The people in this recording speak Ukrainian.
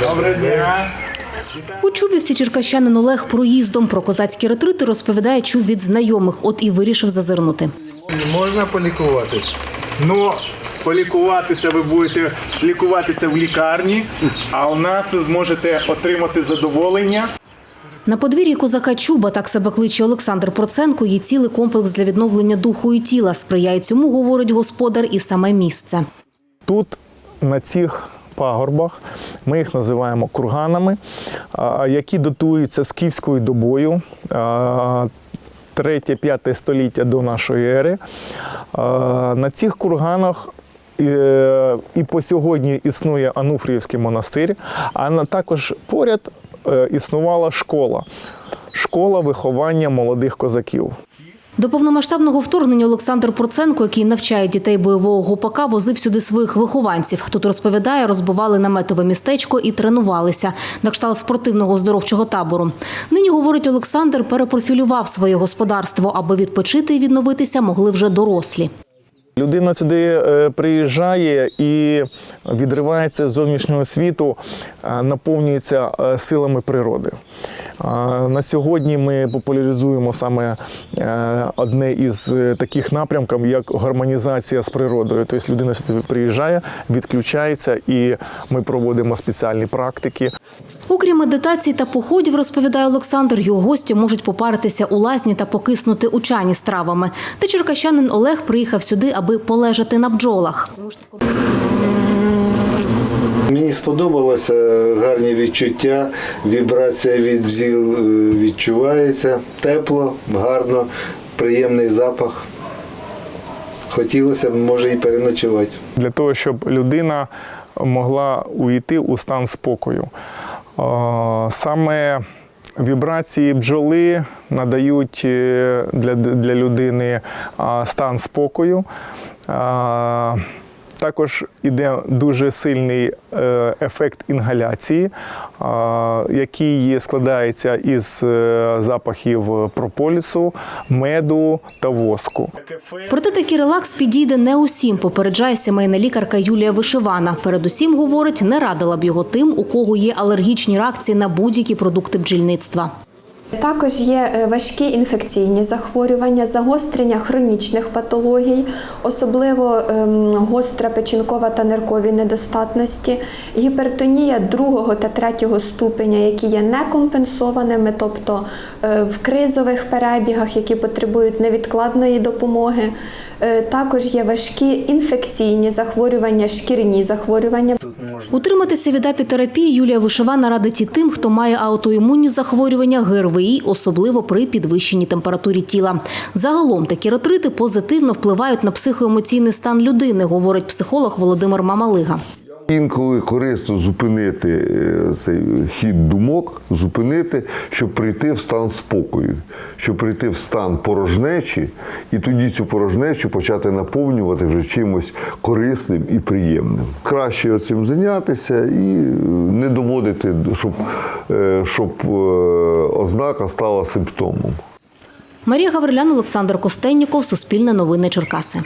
Доброго дня. У Чубівці черкащанин Олег проїздом про козацькі ретрити розповідає, чув від знайомих, от і вирішив зазирнути. Можна полікуватись? Ну, полікуватися ви будете лікуватися в лікарні, а у нас ви зможете отримати задоволення. На подвір'ї козака Чуба, так себе кличе Олександр Проценко, є цілий комплекс для відновлення духу і тіла. Сприяє цьому, говорить господар, і саме місце. Тут на цих пагорбах ми їх називаємо курганами, які датуються скіфською добою. 3-5 століття до нашої ери. На цих курганах е, і по сьогодні існує Ануфріївський монастир, а також поряд е, існувала школа. Школа виховання молодих козаків. До повномасштабного вторгнення Олександр Проценко, який навчає дітей бойового гопака, возив сюди своїх вихованців. Тут розповідає, розбивали наметове містечко і тренувалися на кшталт спортивного оздоровчого табору. Нині говорить Олександр, перепрофілював своє господарство, аби відпочити і відновитися могли вже дорослі. Людина сюди е, приїжджає і відривається з зовнішнього світу, е, наповнюється е, силами природи. На сьогодні ми популяризуємо саме одне із таких напрямків, як гармонізація з природою. Тобто людина сюди приїжджає, відключається, і ми проводимо спеціальні практики. Окрім медитацій та походів, розповідає Олександр, його гості можуть попаритися у лазні та покиснути у чані з травами. Та черкащанин Олег приїхав сюди, аби полежати на бджолах. Мені сподобалося гарні відчуття, вібрація від бзіл е, відчувається, тепло, гарно, приємний запах. Хотілося б, може, і переночувати. для того, щоб людина могла увійти у стан спокою. Е, Саме вібрації бджоли надають е, для, для людини стан спокою. Також іде дуже сильний е, ефект інгаляції, який складається із е, запахів прополісу, меду та воску. Проте такий релакс підійде не усім, попереджає сімейна лікарка Юлія Вишивана. Передусім, говорить, не радила б його тим, у кого є алергічні реакції на будь-які продукти бджільництва. Також є е, важкі інфекційні захворювання, загострення хронічних патологій, особливо ем, гостра печінкова та ниркові недостатності, гіпертонія другого та третього ступеня, які є некомпенсованими, тобто е, в кризових перебігах, які потребують невідкладної допомоги. Е, Також є важкі інфекційні захворювання, шкірні захворювання. Утриматися від апітерапії Юлія Вишивана радить і тим, хто має аутоімунні захворювання ГРВІ, особливо при підвищеній температурі тіла. Загалом такі ретрити позитивно впливають на психоемоційний стан людини, говорить психолог Володимир Мамалига. Інколи корисно зупинити е, цей хід думок, зупинити, щоб прийти в стан спокою, щоб прийти в стан порожнечі, і тоді цю порожнечу почати наповнювати вже чимось корисним і приємним. Краще цим зайнятися і не доводити, щоб, е, щоб е, ознака стала симптомом. Марія Гаврилян, Олександр Костенніков, Суспільне новини Черкаси.